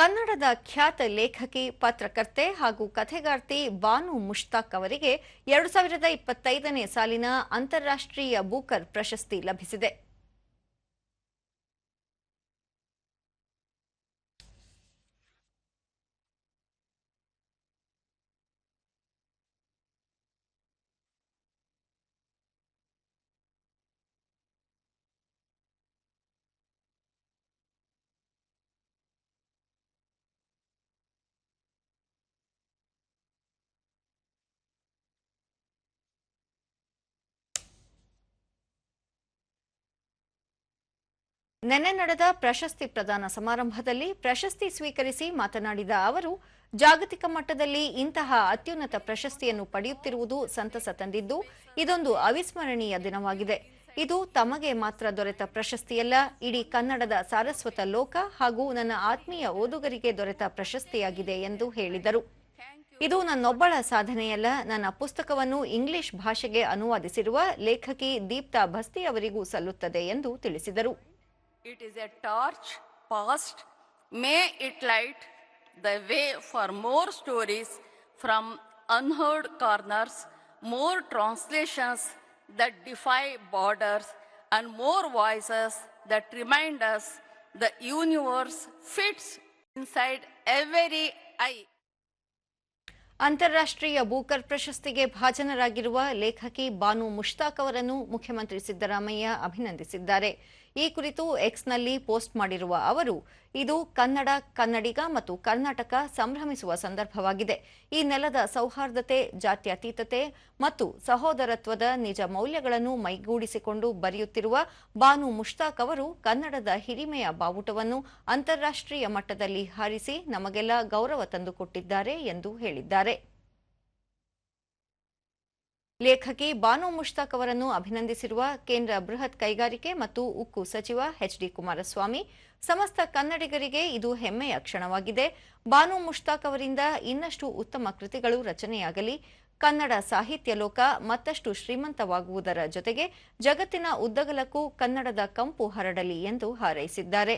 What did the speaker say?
ಕನ್ನಡದ ಖ್ಯಾತ ಲೇಖಕಿ, ಪತ್ರಕರ್ತೆ ಹಾಗೂ ಕಥೆಗಾರ್ತಿ ಬಾನು ಮುಷ್ತಾಕ್ ಅವರಿಗೆ ಎರಡು ಸಾವಿರದ ಇಪ್ಪತ್ತೈದನೇ ಸಾಲಿನ ಅಂತಾರಾಷ್ಟ್ರೀಯ ಬೂಕರ್ ಪ್ರಶಸ್ತಿ ಲಭಿಸಿದೆ. ನಿನ್ನೆ ನಡೆದ ಪ್ರಶಸ್ತಿ ಪ್ರದಾನ ಸಮಾರಂಭದಲ್ಲಿ ಪ್ರಶಸ್ತಿ ಸ್ವೀಕರಿಸಿ ಮಾತನಾಡಿದ ಅವರು, ಜಾಗತಿಕ ಮಟ್ಟದಲ್ಲಿ ಇಂತಹ ಅತ್ಯುನ್ನತ ಪ್ರಶಸ್ತಿಯನ್ನು ಪಡೆಯುತ್ತಿರುವುದು ಸಂತಸ ತಂದಿದ್ದು, ಇದೊಂದು ಅವಿಸ್ಮರಣೀಯ ದಿನವಾಗಿದೆ. ಇದು ತಮಗೆ ಮಾತ್ರ ದೊರೆತ ಪ್ರಶಸ್ತಿಯಲ್ಲ, ಇಡೀ ಕನ್ನಡದ ಸಾರಸ್ವತ ಲೋಕ ಹಾಗೂ ನನ್ನ ಆತ್ಮೀಯ ಓದುಗರಿಗೆ ದೊರೆತ ಪ್ರಶಸ್ತಿಯಾಗಿದೆ ಎಂದು ಹೇಳಿದರು. ಇದು ನನ್ನೊಬ್ಬಳ ಸಾಧನೆಯಲ್ಲ, ನನ್ನ ಪುಸ್ತಕವನ್ನು ಇಂಗ್ಲಿಷ್ ಭಾಷೆಗೆ ಅನುವಾದಿಸಿರುವ ಲೇಖಕಿ ದೀಪ್ತಾ ಭಸ್ತಿ ಅವರಿಗೂ ಸಲ್ಲುತ್ತದೆ ಎಂದು ತಿಳಿಸಿದರು. It is a torch passed. May it light the way for more stories from unheard corners, more translations that defy borders, and more voices that remind us the universe fits inside every eye. ಅಂತಾರಾಷ್ಟ್ರೀಯ Booker ಪ್ರಶಸ್ತಿಗೆ ಭಾಜನರಾಗಿರುವ ಲೇಖಕಿ ಬಾನು ಮುಷ್ತಾಕ್ ಅವರನ್ನು ಮುಖ್ಯಮಂತ್ರಿ ಸಿದ್ದರಾಮಯ್ಯ ಅಭಿನಂದಿಸಿದ್ದಾರೆ. ಈ ಕುರಿತು ಎಕ್ಸ್ನಲ್ಲಿ post ಮಾಡಿರುವ ಅವರು, ಇದು ಕನ್ನಡ, ಕನ್ನಡಿಗ ಮತ್ತು ಕರ್ನಾಟಕ ಸಂಭ್ರಮಿಸುವ ಸಂದರ್ಭವಾಗಿದೆ. ಈ ನೆಲದ ಸೌಹಾರ್ದತೆ, ಜಾತ್ಯತೀತತೆ ಮತ್ತು ಸಹೋದರತ್ವದ ನಿಜ ಮೌಲ್ಯಗಳನ್ನು ಮೈಗೂಡಿಸಿಕೊಂಡು ಬರೆಯುತ್ತಿರುವ ಬಾನು ಮುಷ್ತಾಕ್ ಅವರು ಕನ್ನಡದ ಹಿರಿಮೆಯ ಬಾವುಟವನ್ನು ಅಂತಾರಾಷ್ಟ್ರೀಯ ಮಟ್ಟದಲ್ಲಿ ಹಾರಿಸಿ ನಮಗೆಲ್ಲ ಗೌರವ ತಂದುಕೊಟ್ಟಿದ್ದಾರೆ ಎಂದು ಹೇಳಿದ್ದಾರೆ. ಲೇಖಕಿ ಬಾನು ಮುಷ್ತಾಕ್ ಅವರನ್ನು ಅಭಿನಂದಿಸಿರುವ ಕೇಂದ್ರ ಬೃಹತ್ ಕೈಗಾರಿಕೆ ಮತ್ತು ಉಕ್ಕು ಸಚಿವ ಎಚ್ ಡಿ ಕುಮಾರಸ್ವಾಮಿ, ಸಮಸ್ತ ಕನ್ನಡಿಗರಿಗೆ ಇದು ಹೆಮ್ಮೆಯ ಕ್ಷಣವಾಗಿದೆ. ಬಾನು ಮುಷ್ತಾಕ್ ಅವರಿಂದ ಇನ್ನಷ್ಟು ಉತ್ತಮ ಕೃತಿಗಳು ರಚನೆಯಾಗಲಿ, ಕನ್ನಡ ಸಾಹಿತ್ಯ ಲೋಕ ಮತ್ತಷ್ಟು ಶ್ರೀಮಂತವಾಗುವುದರ ಜೊತೆಗೆ ಜಗತ್ತಿನ ಉದ್ದಗಲಕ್ಕೂ ಕನ್ನಡದ ಕಂಪು ಹರಡಲಿ ಎಂದು ಹಾರೈಸಿದ್ದಾರೆ.